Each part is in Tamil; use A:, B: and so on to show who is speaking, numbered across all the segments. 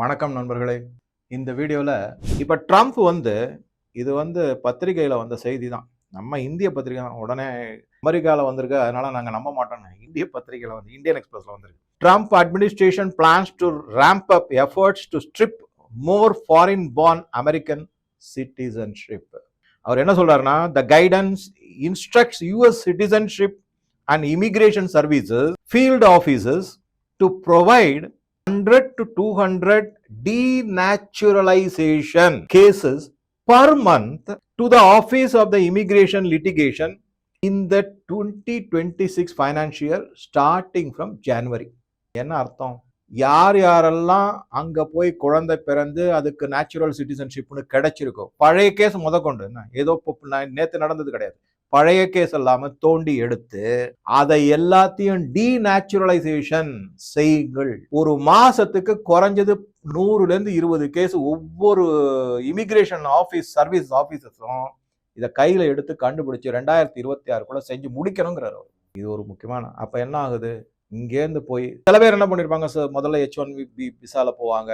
A: வணக்கம் நண்பர்களே. இந்த வீடியோவில் இப்போ ட்ரம்ப் வந்து இது வந்து பத்திரிகையில் வந்த செய்தி தான் நம்ம இந்திய பத்திரிகை தான். உடனே அமெரிக்காவில் வந்திருக்கு. அதனால் நாங்கள் நம்ப மாட்டோம்னு இந்திய பத்திரிகையில் வந்து இந்தியன் எக்ஸ்பிரஸில் வந்திருக்கு. Trump administration plans to ramp up efforts to strip more foreign born American citizenship அவர் என்ன சொல்கிறாருன்னா the guidance instructs US citizenship and immigration services field offices to provide 100 to 200 denaturalization cases per month to the Office of the Immigration Litigation in the 2026 financial year starting from January. என்ன அர்த்தம் யார் யாரெல்லாம் அங்க போய் குழந்தை பிறந்து அதுக்கு நேச்சுரல் சிட்டிசன்ஷிப்னு கிடைச்சிருக்கோ பழைய கேஸ் முத கொண்டு என்ன ஏதோ இப்போ நான் நேத்து நடந்தது கிடையாது பழைய கேஸ் இல்லாம தோண்டி எடுத்து அதை எல்லாத்தையும் டீநேச்சுரலைசேஷன் செய்யுங்கள். ஒரு மாசத்துக்கு குறைஞ்சது நூறுல இருந்து இருபது கேஸ் ஒவ்வொரு இமிகிரேஷன் ஆபீஸ் சர்வீஸ் ஆபீசஸும் இதை கையில எடுத்து கண்டுபிடிச்சு ரெண்டாயிரத்தி இருபத்தி ஆறுக்குள்ள செஞ்சு முடிக்கணுங்கிறார் இது ஒரு முக்கியமான அப்ப என்ன ஆகுது? இங்கேருந்து போய் சில பேர் என்ன பண்ணியிருப்பாங்க சார் முதல்ல ஹெச் ஒன் பி விசால போவாங்க.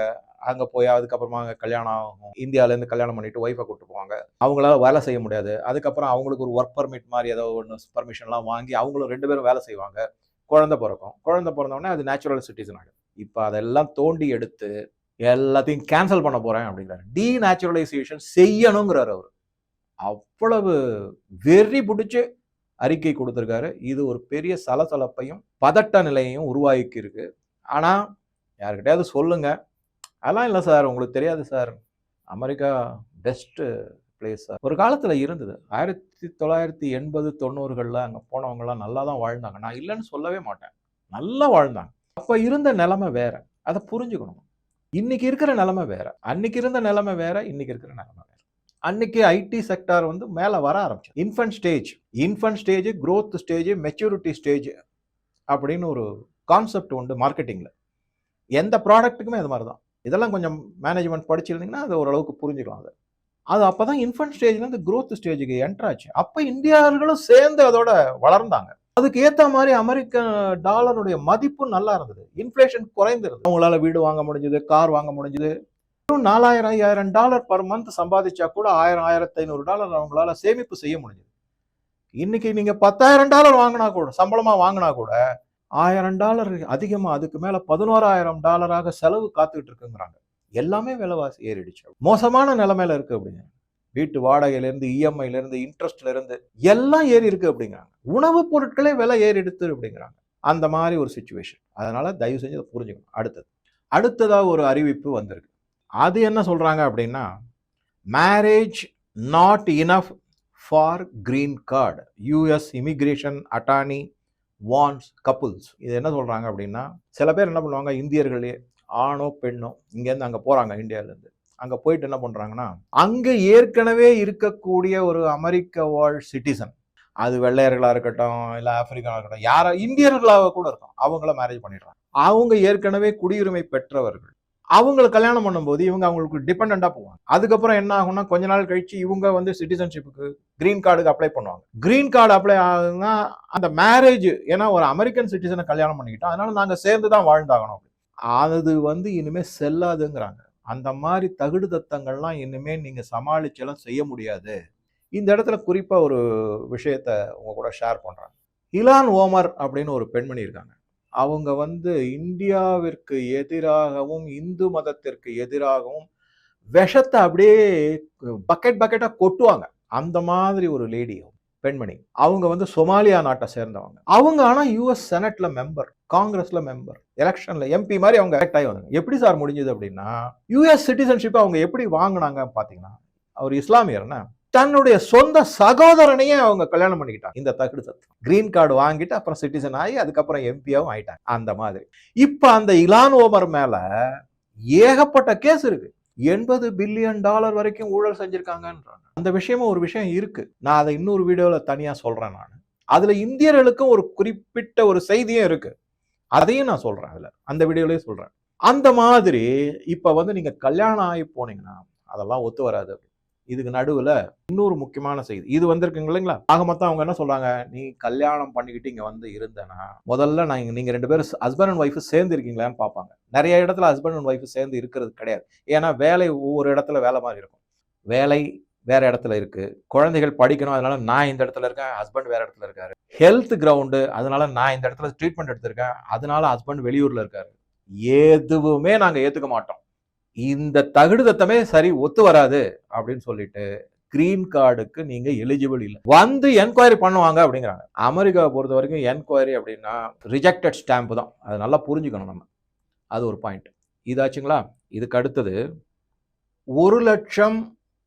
A: அங்கே போய் அதுக்கப்புறமா அங்கே கல்யாணம் ஆகும். இந்தியாவிலேருந்து கல்யாணம் பண்ணிட்டு ஒய்ஃபை கூட்டு போவாங்க. அவங்களால வேலை செய்ய முடியாது. அதுக்கப்புறம் அவங்களுக்கு ஒரு ஒர்க் பர்மிட் மாதிரி ஏதோ ஒன்று பர்மிஷன்லாம் வாங்கி அவங்களும் ரெண்டு பேரும் வேலை செய்வாங்க. குழந்தை பிறக்கும். குழந்தை பிறந்தவொடனே அது நேச்சுரல் சிட்டிசன் ஆகும் இப்போ அதெல்லாம் தோண்டி எடுத்து எல்லாத்தையும் கேன்சல் பண்ண போகிறேன் அப்படிங்கிறாரு. டீநேச்சுரலைசேஷன் செய்யணுங்கிறார் அவர். அவ்வளவு வெறி பிடிச்சி அறிக்கை கொடுத்துருக்காரு. இது ஒரு பெரிய சலசலப்பையும் பதட்ட நிலையையும் உருவாக்கி இருக்கு ஆனால் யாருக்கிட்டையாவது சொல்லுங்க. அதெல்லாம் இல்லை சார். உங்களுக்கு தெரியாது sir. America best place sir ஒரு காலத்தில் இருந்தது. ஆயிரத்தி தொள்ளாயிரத்தி எண்பது தொண்ணூறுகளில் அங்கே போனவங்கலாம் நல்லா தான் வாழ்ந்தாங்க. நான் இல்லைன்னு சொல்லவே மாட்டேன். நல்லா வாழ்ந்தாங்க. அப்போ இருந்த நிலமை வேற. அதை புரிஞ்சுக்கணும். இன்னைக்கு இருக்கிற நிலமை வேற. அன்னைக்கு இருந்த நிலமை வேற. இன்னைக்கு இருக்கிற நிலமை அன்னைக்கு ஐடி செக்டார் வந்து மேலே வர ஆரம்பிச்சு infant stage infant stage growth stage maturity stage அப்படின்னு ஒரு கான்செப்ட் உண்டு மார்க்கெட்டிங்கில் எந்த ப்ராடக்ட்டுக்குமே அது மாதிரி தான் இதெல்லாம் கொஞ்சம் மேனேஜ்மெண்ட் படிச்சிருந்தீங்கன்னா அது ஓரளவுக்கு புரிஞ்சுக்கலாம் அது. அது அப்போ தான் இன்ஃபன்ட் ஸ்டேஜ்லேருந்து க்ரோத் ஸ்டேஜுக்கு என்ட்ராச்சு அப்போ இந்தியர்களும் சேர்ந்து அதோட வளர்ந்தாங்க. அதுக்கு ஏற்ற மாதிரி அமெரிக்க டாலருடைய மதிப்பு நல்லா இருந்தது. இன்ஃப்ளேஷன் குறைந்திருந்தது. அவங்களால வீடு வாங்க முடிஞ்சது கார் வாங்க முடிஞ்சது. வெறும் நாலாயிரம் ஐயாயிரம் டாலர் பர் மந்த் சம்பாதிச்சா கூட ஆயிரம் ஆயிரத்தி ஐநூறு டாலர் அவங்களால சேமிப்பு செய்ய முடிஞ்சது. இன்னைக்கு நீங்க பத்தாயிரம் டாலர் வாங்கினா கூட சம்பளமா வாங்கினா கூட ஆயிரம் டாலர் அதிகமா அதுக்கு மேல பதினோராயிரம் டாலராக செலவு காத்துக்கிட்டு இருக்குங்கிறாங்க. எல்லாமே விலைவாசி ஏறிடுச்சு. மோசமான நிலைமையில இருக்கு அப்படிங்க. வீட்டு வாடகையில இருந்து இஎம்ஐல இருந்து இன்ட்ரெஸ்ட்ல இருந்து எல்லாம் ஏறி இருக்கு அப்படிங்கிறாங்க. உணவுப் பொருட்களே விலை ஏறி எடுத்து அப்படிங்கிறாங்க. அந்த மாதிரி ஒரு சுச்சுவேஷன் அதனால தயவு செஞ்சு அதை புரிஞ்சுக்கணும். அடுத்தது. அடுத்ததா ஒரு அறிவிப்பு வந்திருக்கு. அது என்ன சொல்கிறாங்க அப்படின்னா marriage not enough for green card US immigration attorney Vance couples இது என்ன சொல்கிறாங்க அப்படின்னா சில பேர் என்ன பண்ணுவாங்க இந்தியர்களே ஆணோ பெண்ணோ இங்கேருந்து அங்கே போகிறாங்க இந்தியாவிலேருந்து. அங்கே போயிட்டு என்ன பண்ணுறாங்கன்னா அங்கே ஏற்கனவே இருக்கக்கூடிய ஒரு அமெரிக்க வாழ் சிட்டிசன் அது வெள்ளையர்களாக இருக்கட்டும் இல்லை ஆப்பிரிக்காவாக இருக்கட்டும் யாரோ இந்தியர்களாக கூட இருக்கும் அவங்கள மேரேஜ் பண்ணிடுறாங்க. அவங்க ஏற்கனவே குடியுரிமை பெற்றவர்கள். அவங்கள கல்யாணம் பண்ணும்போது இவங்க அவங்களுக்கு டிபெண்டாக போவாங்க. அதுக்கப்புறம் என்ன ஆகும்னா கொஞ்ச நாள் கழிச்சு இவங்க வந்து சிட்டிசன்ஷிப்புக்கு கிரீன் கார்டுக்கு அப்ளை பண்ணுவாங்க. கிரீன் கார்டு அப்ளை ஆகுதுன்னா அந்த மேரேஜ் ஏன்னா ஒரு அமெரிக்கன் சிட்டிசனை கல்யாணம் பண்ணிக்கிட்டோம் அதனால நாங்கள் சேர்ந்து தான் வாழ்ந்தாகணும் அது வந்து இனிமேல் செல்லாதுங்கிறாங்க. அந்த மாதிரி தகுடு தத்தங்கள்லாம் இனிமே நீங்கள் சமாளிச்செல்லாம் செய்ய முடியாது. இந்த இடத்துல குறிப்பாக ஒரு விஷயத்த உங்க கூட ஷேர் பண்ணுறாங்க இலான் ஓமர் அப்படின்னு ஒரு பெண்மணி இருக்காங்க. அவங்க வந்து இந்தியாவிற்கு எதிராகவும் இந்து மதத்திற்கு எதிராகவும் விஷத்தை அப்படியே பக்கெட் பக்கெட்டாக கொட்டுவாங்க. அந்த மாதிரி ஒரு லேடியும் பெண்மணி. அவங்க வந்து சொமாலியா நாட்டை சேர்ந்தவங்க. அவங்க ஆனால் யூஎஸ் செனட்ல மெம்பர் காங்கிரஸ்ல மெம்பர் எலெக்ஷன்ல எம்பி மாதிரி அவங்க எலெக்ட் ஆகி வந்தாங்க. எப்படி சார் முடிஞ்சது அப்படின்னா யூஎஸ் சிட்டிசன்ஷிப் அவங்க எப்படி வாங்கினாங்க பார்த்தீங்கன்னா அவர் இஸ்லாமியர்னா தன்னுடைய சொந்த சகோதரனையே அவங்க கல்யாணம் பண்ணிக்கிட்டாங்க. இந்த தகுடு சத்தம் கிரீன் கார்டு வாங்கிட்டு அப்புறம் சிட்டிசன் ஆகி அதுக்கப்புறம் எம்பியாவும் ஆயிட்டாங்க. அந்த மாதிரி. இப்போ அந்த இலான் ஓமர் மேல ஏகப்பட்ட கேஸ் இருக்கு. எண்பது பில்லியன் டாலர் வரைக்கும் ஊழல் செஞ்சிருக்காங்கன்றாங்க. அந்த விஷயமும் ஒரு விஷயம் இருக்கு. நான் அதை இன்னொரு வீடியோல தனியா சொல்றேன் நான். அதுல இந்தியர்களுக்கும் ஒரு குறிப்பிட்ட ஒரு செய்தியும் இருக்கு. அதையும் நான் சொல்றேன் அதுல. அந்த வீடியோலயே சொல்றேன். அந்த மாதிரி இப்ப வந்து நீங்க கல்யாணம் ஆகி போனீங்கன்னா அதெல்லாம் ஒத்து வராது. இதுக்கு நடுவில் இன்னொரு முக்கியமான செய்தி. இது வந்திருக்குங்க இல்லைங்களா ஆக மொத்தம் அவங்க என்ன சொல்றாங்க? நீ கல்யாணம் பண்ணிக்கிட்டு இங்கே வந்து இருந்தனா முதல்ல நான் நீங்கள் ரெண்டு பேரும் ஹஸ்பண்ட் அண்ட் ஒய்ஃப் சேர்ந்து இருக்கீங்களான்னு பார்ப்பாங்க. நிறைய இடத்துல ஹஸ்பண்ட் அண்ட் ஒய்ஃப் சேர்ந்து இருக்கிறது கிடையாது. ஏன்னா வேலை ஒவ்வொரு இடத்துல வேலை மாதிரி இருக்கும். வேலை வேற இடத்துல இருக்கு. குழந்தைகள் படிக்கணும் அதனால நான் இந்த இடத்துல இருக்கேன் ஹஸ்பண்ட் வேற இடத்துல இருக்காரு. ஹெல்த் கிரவுண்டு அதனால நான் இந்த இடத்துல ட்ரீட்மெண்ட் எடுத்திருக்கேன். அதனால ஹஸ்பண்ட் வெளியூர்ல இருக்காரு. எதுவுமே நாங்கள் ஏற்றுக்க மாட்டோம். இந்த தகுடுதத்தமே சரி ஒத்து வராது அப்படின்னு சொல்லிட்டு கிரீன் கார்டுக்கு நீங்க எலிஜிபிள் இல்லை. வந்து என்கொயரி பண்ணுவாங்க அப்படிங்கிறாங்க. அமெரிக்காவை பொறுத்த வரைக்கும் என்கொயரி அப்படின்னா ரிஜெக்டட் ஸ்டாம்ப் தான். அதை நல்லா புரிஞ்சுக்கணும் நம்ம. அது ஒரு பாயிண்ட் இதாச்சுங்களா இதுக்கு அடுத்தது ஒரு லட்சம்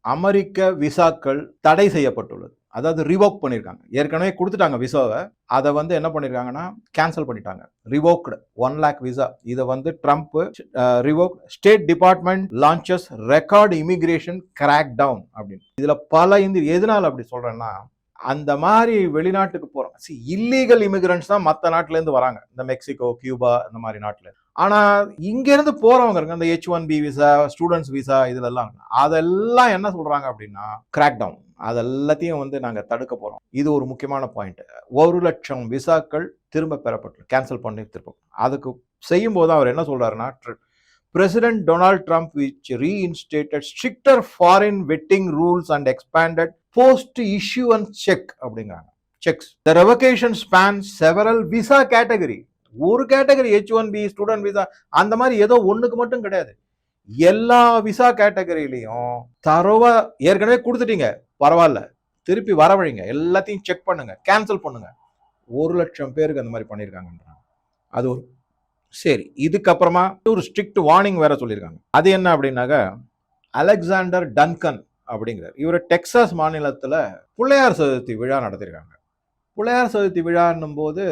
A: அமெரிக்க விசாக்கள் தடை செய்யப்பட்டுள்ளது. அதாவது ரிவோக் பண்ணியிருக்காங்க ஏற்கனவே கொடுத்துட்டாங்க விசாவை. அதை வந்து என்ன பண்ணியிருக்காங்கன்னா கேன்சல் பண்ணிட்டாங்க. ரிவோக்டு ஒன் லேக் விசா இதை வந்து Trump revoke state department launches record immigration crackdown அப்படின்னு. இதில் பல இந்திய எதனால் அப்படி சொல்கிறேன்னா அந்த மாதிரி வெளிநாட்டுக்கு போகிறோம் சி இல்லீகல் இமிகிரண்ட்ஸ் தான் மற்ற நாட்டிலேருந்து வராங்க. இந்த மெக்சிகோ கியூபா இந்த மாதிரி நாட்டில். ஆனால் இங்கேருந்து போகிறவங்க இருங்க இந்த H one B visa students visa இதுலெல்லாம் அதெல்லாம் என்ன சொல்கிறாங்க அப்படின்னா கிராக் டவுன் அது எல்லாத்தையும் வந்து நாங்கள் தடுக்க போகிறோம் இது ஒரு முக்கியமான பாயிண்ட் ஒரு லட்சம் விசாக்கள் திரும்ப பெறப்பட்டு கேன்சல் பண்ணி திருப்ப அதுக்கு செய்யும் போது அவர் என்ன சொல்கிறாருன்னா President Donald Trump which reinstated stricter foreign vetting rules and expanded post issuance and check அப்படிங்கிறாங்க. Revocation the revocation span several visa category ஒரு category H one B student visa அந்த மாதிரி ஏதோ ஒன்றுக்கு மட்டும் கிடையாது. எல்லா விசா கேட்டகரியிலையும் தரவா ஏற்கனவே கொடுத்துட்டீங்க. பரவாயில்ல. திருப்பி வரவழிங்க எல்லாத்தையும் செக் பண்ணுங்க. கேன்சல் பண்ணுங்க. ஒரு லட்சம் பேருக்கு அந்த மாதிரி பண்ணியிருக்காங்கன்றாங்க அது ஒரு சரி இதுக்கப்புறமா ஒரு ஸ்ட்ரிக்ட் வார்னிங் வேற சொல்லியிருக்காங்க. அது என்ன அப்படின்னாக்க அலெக்சாண்டர் டன்கன் அப்படிங்கிறார். இவர் டெக்சாஸ் மாநிலத்தில் பிள்ளையார் சதுர்த்தி விழா நடத்தியிருக்காங்க. பிள்ளையார் சதுர்த்தி விழான்னும் போது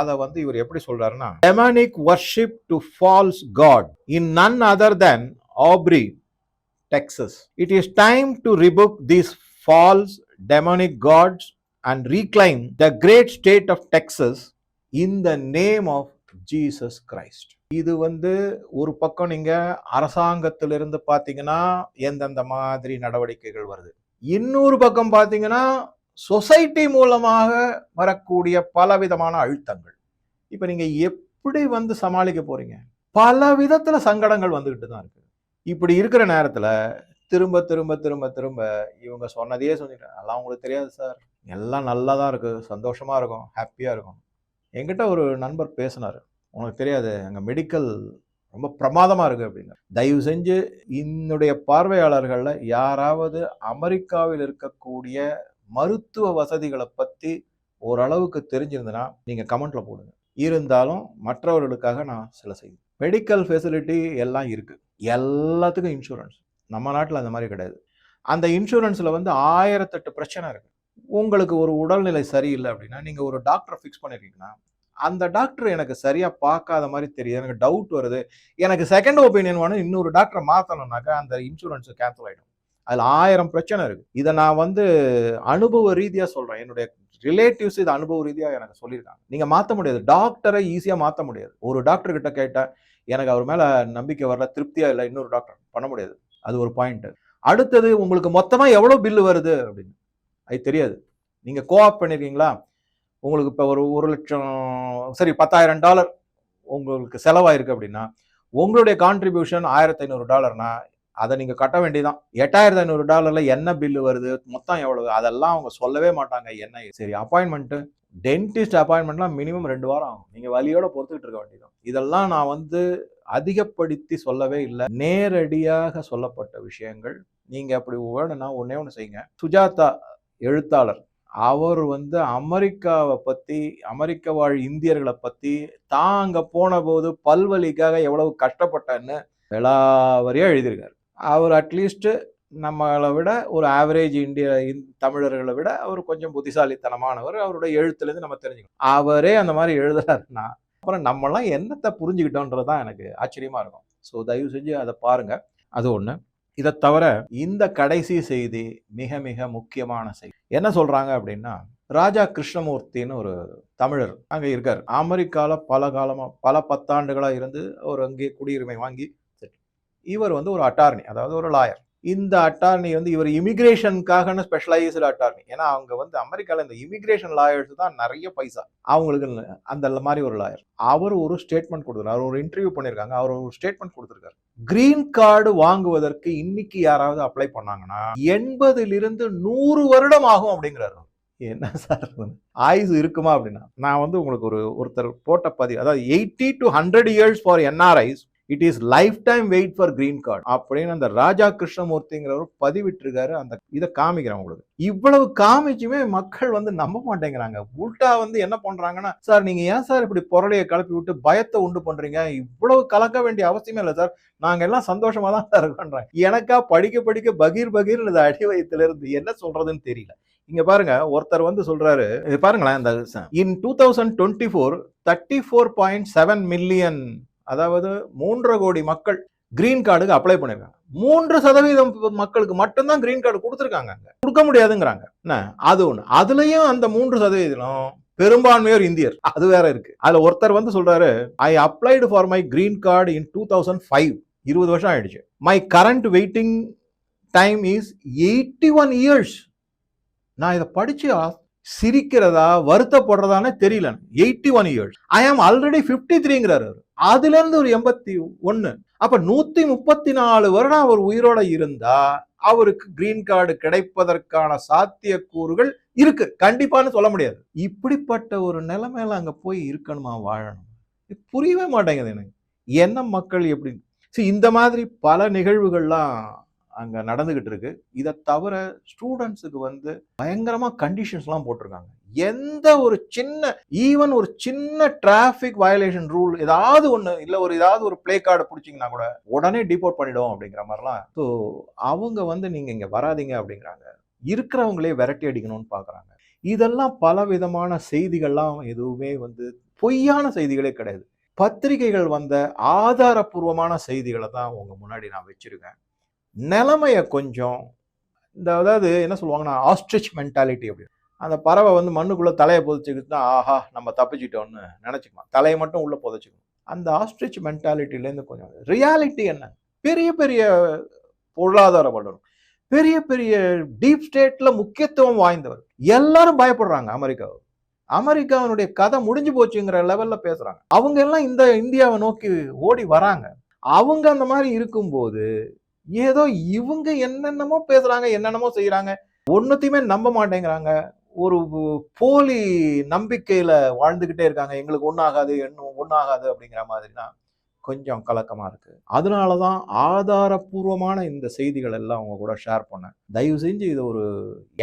A: அதை வந்து இவர் எப்படி சொல்றாருன்னா demonic worship to false god in none other than ஆப்ரி Texas it is time to rebuke these false demonic gods and reclaim the great state of Texas in the name of Jesus Christ இது வந்து ஒரு பக்கம் நீங்கள் அரசாங்கத்திலிருந்து பார்த்தீங்கன்னா எந்தெந்த மாதிரி நடவடிக்கைகள் வருது. இன்னொரு பக்கம் பார்த்தீங்கன்னா சொசைட்டி மூலமாக வரக்கூடிய பலவிதமான அழுத்தங்கள். இப்போ நீங்கள் எப்படி வந்து சமாளிக்க போகிறீங்க பல விதத்தில் சங்கடங்கள் வந்துக்கிட்டு தான் இருக்குது இப்படி இருக்கிற நேரத்தில் திரும்ப திரும்ப திரும்ப திரும்ப இவங்க சொன்னதையே சொல்லிட்டு அதெல்லாம் உங்களுக்கு தெரியாது சார். எல்லாம் நல்லா தான் இருக்குது சந்தோஷமாக இருக்கும். ஹாப்பியாக இருக்கும். என்கிட்ட ஒரு நண்பர் பேசினார். உனக்கு தெரியாது அங்கே மெடிக்கல் ரொம்ப பிரமாதமாக இருக்குது அப்படின்னு. தயவு செஞ்சு என்னுடைய பார்வையாளர்களில் யாராவது அமெரிக்காவில் இருக்கக்கூடிய மருத்துவ வசதிகளை பற்றி ஓரளவுக்கு தெரிஞ்சிருந்தனா நீங்கள் கமெண்ட்டில் போடுங்க. இருந்தாலும் மற்றவர்களுக்காக நான் சில செய்வேன். மெடிக்கல் ஃபெசிலிட்டி எல்லாம் இருக்குது எல்லாத்துக்கும் இன்சூரன்ஸ் நம்ம நாட்டில் அந்த மாதிரி கிடையாது. அந்த இன்சூரன்ஸில் வந்து ஆயிரத்தெட்டு பிரச்சனை இருக்குது உங்களுக்கு ஒரு உடல்நிலை சரியில்லை அப்படின்னா நீங்கள் ஒரு டாக்டரை ஃபிக்ஸ் பண்ணிருக்கீங்கன்னா அந்த டாக்டர் எனக்கு சரியாக பார்க்காத மாதிரி தெரியுது. எனக்கு டவுட் வருது. எனக்கு செகண்ட் ஒப்பீனியன் வேணும். இன்னொரு டாக்டரை மாத்தணும்னாக்கா அந்த இன்சூரன்ஸ் கேன்சல் ஆகிடும் அதில் ஆயிரம் பிரச்சனை இருக்குது இதை நான் வந்து அனுபவ ரீதியாக சொல்கிறேன் என்னுடைய ரிலேட்டிவ்ஸ் இது அனுபவ ரீதியாக எனக்கு சொல்லியிருக்காங்க. நீங்கள் மாற்ற முடியாது. டாக்டரை ஈஸியாக மாற்ற முடியாது. ஒரு டாக்டர் கிட்ட கேட்டால் எனக்கு அவர் மேலே நம்பிக்கை வரல திருப்தியாக இல்லை. இன்னொரு டாக்டர் பண்ண முடியாது. அது ஒரு பாயிண்ட்டு அடுத்தது உங்களுக்கு மொத்தமாக எவ்வளோ பில்லு வருது அப்படின்னு. அது தெரியாது. நீங்கள் கோஆப் பண்ணியிருக்கீங்களா உங்களுக்கு இப்போ ஒரு ஒரு லட்சம் சரி பத்தாயிரம் டாலர் உங்களுக்கு செலவாயிருக்கு அப்படின்னா உங்களுடைய கான்ட்ரிபியூஷன் ஆயிரத்தி ஐநூறு டாலர்னா அதை நீங்கள் கட்ட வேண்டியதான் எட்டாயிரத்தி ஐநூறு டாலரில் என்ன பில்லு வருது மொத்தம் எவ்வளவு அதெல்லாம் அவங்க சொல்லவே மாட்டாங்க. என்ன சரி அப்பாயின்மெண்ட்டு டென்டிஸ்ட் அப்பாயின்மெண்ட்லாம் மினிமம் ரெண்டு வாரம் ஆகும். நீங்கள் வழியோட பொறுத்துக்கிட்டு இருக்க வேண்டியதான் இதெல்லாம் நான் வந்து அதிகப்படுத்தி சொல்லவே இல்லை. நேரடியாக சொல்லப்பட்ட விஷயங்கள். நீங்கள் அப்படி வேணும்னா ஒன்றே ஒன்று செய்யுங்க. சுஜாதா எழுத்தாளர். அவர் வந்து அமெரிக்காவை பற்றி அமெரிக்க வாழ் இந்தியர்களை பற்றி தான் அங்கே போன போது எவ்வளவு கஷ்டப்பட்டேன்னு எல்லாவரையும் எழுதியிருக்காரு. அவர் அட்லீஸ்ட்டு நம்மளை விட ஒரு ஆவரேஜ் இந்திய இந்- தமிழர்களை விட அவர் கொஞ்சம் புத்திசாலித்தனமானவர். அவருடைய எழுத்துலேருந்து நம்ம தெரிஞ்சுக்கணும். அவரே அந்த மாதிரி எழுதுறாருன்னா அப்புறம் நம்மலாம் என்னத்தை புரிஞ்சுக்கிட்டோன்றது தான் எனக்கு ஆச்சரியமா இருக்கும். ஸோ தயவு செஞ்சு அதை பாருங்கள் அது ஒன்று இதை தவிர இந்த கடைசி செய்தி மிக மிக முக்கியமான செய்தி. என்ன சொல்றாங்க அப்படின்னா ராஜா கிருஷ்ணமூர்த்தின்னு ஒரு தமிழர் அங்கே இருக்கார். அமெரிக்கால பல காலமாக பல பத்தாண்டுகளாக இருந்து அவர் அங்கே குடியுரிமை வாங்கி இவர் வந்து ஒரு அட்டார்னி அதாவது ஒரு லாயர் இந்த அட்டார்னி வந்து இவர் இமிகிரேஷனுக்காகன்னு ஸ்பெஷலைஸ்டு அட்டார்னி ஏன்னா அவங்க வந்து அமெரிக்காவில் இந்த இமிகிரேஷன் லாயர்ஸ் தான் நிறைய பைசா. அவங்களுக்கு அந்த மாதிரி ஒரு லாயர் அவர் ஒரு ஸ்டேட்மெண்ட் கொடுத்துருக்காரு. அவர் ஒரு இன்டர்வியூ பண்ணியிருக்காங்க அவர் ஒரு ஸ்டேட்மெண்ட் கொடுத்துருக்காரு. கிரீன் கார்டு வாங்குவதற்கு இன்னைக்கு யாராவது அப்ளை பண்ணாங்கன்னா எண்பதிலிருந்து நூறு வருடம் ஆகும் அப்படிங்கிறாரு என்ன சார் ஆயுசு இருக்குமா அப்படின்னா நான் வந்து உங்களுக்கு ஒரு ஒருத்தர் போட்ட பதிவு அதாவது eighty to hundred years for NRIs it is life time wait for green card அப்படின்னு அந்த ராஜா கிருஷ்ணமூர்த்திங்கிறவர் பதிவிட்டிருக்காரு. அந்த இதை காமிக்கிறேன் உங்களுக்கு. இவ்வளவு காமிச்சுமே மக்கள் வந்து நம்ப மாட்டேங்கிறாங்க. உல்டா வந்து என்ன பண்றாங்கன்னா சார் நீங்க ஏன் சார் இப்படி பொருளையை கிளப்பி விட்டு பயத்தை உண்டு பண்றீங்க? இவ்வளவு கலக்க வேண்டிய அவசியமே இல்லை சார். நாங்க எல்லாம் சந்தோஷமா தான் சார் பண்றேன் எனக்கா படிக்க படிக்க பகீர் பகீர் இந்த அடி வயத்துல இருந்து என்ன சொல்றதுன்னு தெரியல. இங்க பாருங்க ஒருத்தர் வந்து சொல்றாரு. பாருங்களேன் இந்த in two thousand twenty four thirty four point seven million அதாவது மூன்றரை கோடி மக்கள் கிரீன் கார்டுக்கு அப்ளை பண்ணிருக்காங்க. மூன்று சதவீதம் மக்களுக்கு மட்டும்தான் கிரீன் கார்டு கொடுத்துருக்காங்க கொடுக்க முடியாதுங்கிறாங்க. என்ன? அது ஒண்ணு. அதுலயும் அந்த மூன்று சதவீதம் பெரும்பான்மையோர் இந்தியர். அது வேற இருக்கு. அதுல ஒருத்தர் வந்து சொல்றாரு I applied for my green card in two thousand five இருபது வருஷம் ஆயிடுச்சு. My current waiting time is eighty one years நான் இதை படிச்சு சிரிக்கிறதா வருத்தப்படுறதானே தெரியல. எயிட்டி ஒன் இயர்ஸ் ஐ ஆம் ஆல்ரெடி பிப்டி த்ரீங்கிறாரு அதுல இருந்து ஒரு எண்பத்தி ஒன்னு. அப்ப நூத்தி முப்பத்தி நாலு வருடம் அவர் உயிரோட இருந்தா அவருக்கு கிரீன் கார்டு கிடைப்பதற்கான சாத்தியக்கூறுகள் இருக்கு. கண்டிப்பான்னு சொல்ல முடியாது. இப்படிப்பட்ட ஒரு நிலைமையில அங்க போய் இருக்கணுமா வாழணும்? புரியவே மாட்டேங்குது எனக்கு. என்ன மக்கள் எப்படி? சரி இந்த மாதிரி பல நிகழ்வுகள்லாம் அங்கே நடந்துகிட்டு இருக்கு. இதை தவிர ஸ்டூடெண்ட்ஸுக்கு வந்து பயங்கரமாக கண்டிஷன்ஸ்லாம் போட்டிருக்காங்க. எந்த ஒரு சின்ன ஈவன் ஒரு சின்ன டிராஃபிக் வயலேஷன் ரூல் ஏதாவது ஒன்று இல்லை ஒரு ஏதாவது ஒரு பிளே கார்டை பிடிச்சிங்கன்னா கூட உடனே டிபோர்ட் பண்ணிடும் அப்படிங்கிற மாதிரிலாம். ஸோ அவங்க வந்து நீங்கள் இங்கே வராதிங்க அப்படிங்கிறாங்க. இருக்கிறவங்களே விரட்டி அடிக்கணும்னு பார்க்குறாங்க இதெல்லாம் பல விதமான செய்திகள்லாம் எதுவுமே வந்து பொய்யான செய்திகளே கிடையாது. பத்திரிகைகள் வந்த ஆதாரபூர்வமான செய்திகளை தான் உங்கள் முன்னாடி நான் வச்சுருக்கேன். நிலமையை கொஞ்சம் இந்த அதாவது என்ன சொல்லுவாங்கன்னா ஆஸ்ட்ரிச் மென்டாலிட்டி அப்படி. அந்த பறவை வந்து மண்ணுக்குள்ளே தலையை புதைச்சிக்கிட்டு தான் ஆஹா நம்ம தப்பிச்சிட்டோம்னு நினச்சிக்கலாம். தலையை மட்டும் உள்ளே புதைச்சிக்கணும். அந்த ஆஸ்ட்ரிச் மென்டாலிட்டிலேருந்து கொஞ்சம் ரியாலிட்டி என்ன? பெரிய பெரிய பொருளாதார வல்லுநர் பெரிய பெரிய டீப் ஸ்டேட்டில் முக்கியத்துவம் வாய்ந்தவர். எல்லாரும் பயப்படுறாங்க அமெரிக்காவை. அமெரிக்காவினுடைய கதை முடிஞ்சு போச்சுங்கிற லெவலில் பேசுகிறாங்க அவங்க எல்லாம் இந்த இந்தியாவை நோக்கி ஓடி வராங்க. அவங்க அந்த மாதிரி இருக்கும்போது ஏதோ இவங்க என்னென்னமோ பேசுறாங்க என்னென்னமோ செய்யறாங்க ஒன்னுத்தையுமே நம்ப மாட்டேங்கிறாங்க. ஒரு போலி நம்பிக்கையில வாழ்ந்துகிட்டே இருக்காங்க. எங்களுக்கு ஒன்றாகாது என்ன ஒன்றாகாது அப்படிங்கிற மாதிரினா கொஞ்சம் கலக்கமா இருக்கு. அதனாலதான் ஆதாரபூர்வமான இந்த செய்திகள் எல்லாம் அவங்க கூட ஷேர் பண்ணேன். தயவு செஞ்சு இது ஒரு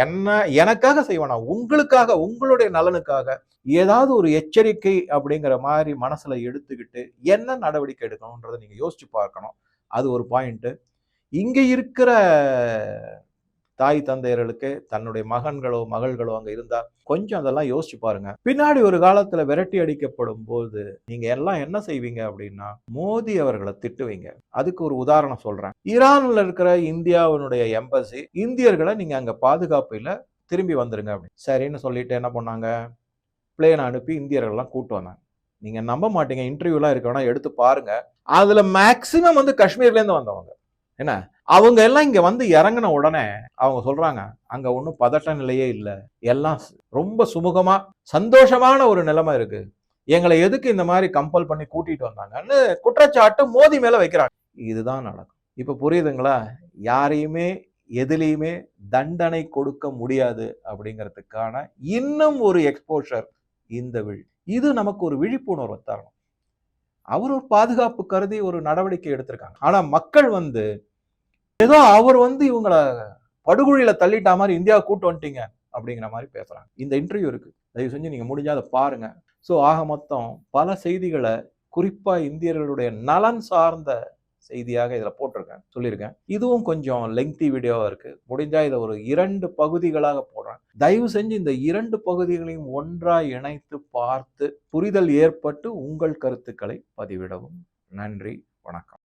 A: என்ன எனக்காக செய்வேனா? உங்களுக்காக உங்களுடைய நலனுக்காக ஏதாவது ஒரு எச்சரிக்கை அப்படிங்கிற மாதிரி மனசுல எடுத்துக்கிட்டு என்ன நடவடிக்கை எடுக்கணும்ன்றதை நீங்க யோசிச்சு பார்க்கணும். அது ஒரு பாயிண்ட்டு இங்கே இருக்கிற தாய் தந்தையர்களுக்கு தன்னுடைய மகன்களோ மகள்களோ அங்கே இருந்தால் கொஞ்சம் அதெல்லாம் யோசிச்சு பாருங்க. பின்னாடி ஒரு காலத்தில் விரட்டி அடிக்கப்படும் போது நீங்கள் எல்லாம் என்ன செய்வீங்க அப்படின்னா மோடி அவர்களை திட்டுவீங்க. அதுக்கு ஒரு உதாரணம் சொல்கிறேன் ஈரானில் இருக்கிற இந்தியாவினுடைய எம்பசி இந்தியர்களை நீங்கள் அங்கே பாதுகாப்பில் திரும்பி வந்துருங்க அப்படின்னு சரின்னு சொல்லிட்டு என்ன பண்ணாங்க? பிளேன் அனுப்பி இந்தியர்கள்லாம் கூட்டு வந்தாங்க. நீங்கள் நம்ப மாட்டீங்க இன்டர்வியூலாம் இருக்கவனா எடுத்து பாருங்க. அதில் மேக்சிமம் வந்து காஷ்மீர்லேருந்து வந்தவங்க. என்ன? அவங்க எல்லாம் இங்க வந்து இறங்கின உடனே அவங்க சொல்றாங்க அங்க ஒன்றும் பதட்ட நிலையே இல்லை. எல்லாம் ரொம்ப சுமூகமா சந்தோஷமான ஒரு நிலைமை இருக்கு. எங்களை எதுக்கு இந்த மாதிரி கம்பல் பண்ணி கூட்டிட்டு வந்தாங்கன்னு குற்றச்சாட்டு மோதி மேல வைக்கிறாங்க. இதுதான் நடக்கும். இப்ப புரியுதுங்களா? யாரையுமே எதுலேயுமே தண்டனை கொடுக்க முடியாது அப்படிங்கிறதுக்கான இன்னும் ஒரு எக்ஸ்போஷர் இந்த விழி இது நமக்கு ஒரு விழிப்புணர்வு தரணும். அவர் ஒரு பாதுகாப்பு கருதி ஒரு நடவடிக்கை எடுத்திருக்காங்க. ஆனா மக்கள் வந்து ஏதோ அவர் வந்து இவங்கள படுகொழியில தள்ளிட்டா மாதிரி இந்தியா கூட்டு வந்துட்டீங்க அப்படிங்கிற மாதிரி பேசுறாங்க. இந்த இன்டர்வியூ இருக்கு. தயவு செஞ்சு நீங்க முடிஞ்சா அதை பாருங்க. ஸோ ஆக மொத்தம் பல செய்திகளை குறிப்பா இந்தியர்களுடைய நலன் சார்ந்த செய்தியாக இதில் போட்டிருக்கேன் சொல்லியிருக்கேன். இதுவும் கொஞ்சம் லெங்தி வீடியோவாக இருக்கு. முடிஞ்சா இதை ஒரு இரண்டு பகுதிகளாக போடுறேன். தயவு செஞ்சு இந்த இரண்டு பகுதிகளையும் ஒன்றாக இணைத்து பார்த்து புரிதல் ஏற்பட்டு உங்கள் கருத்துக்களை பதிவிடவும். நன்றி. வணக்கம்.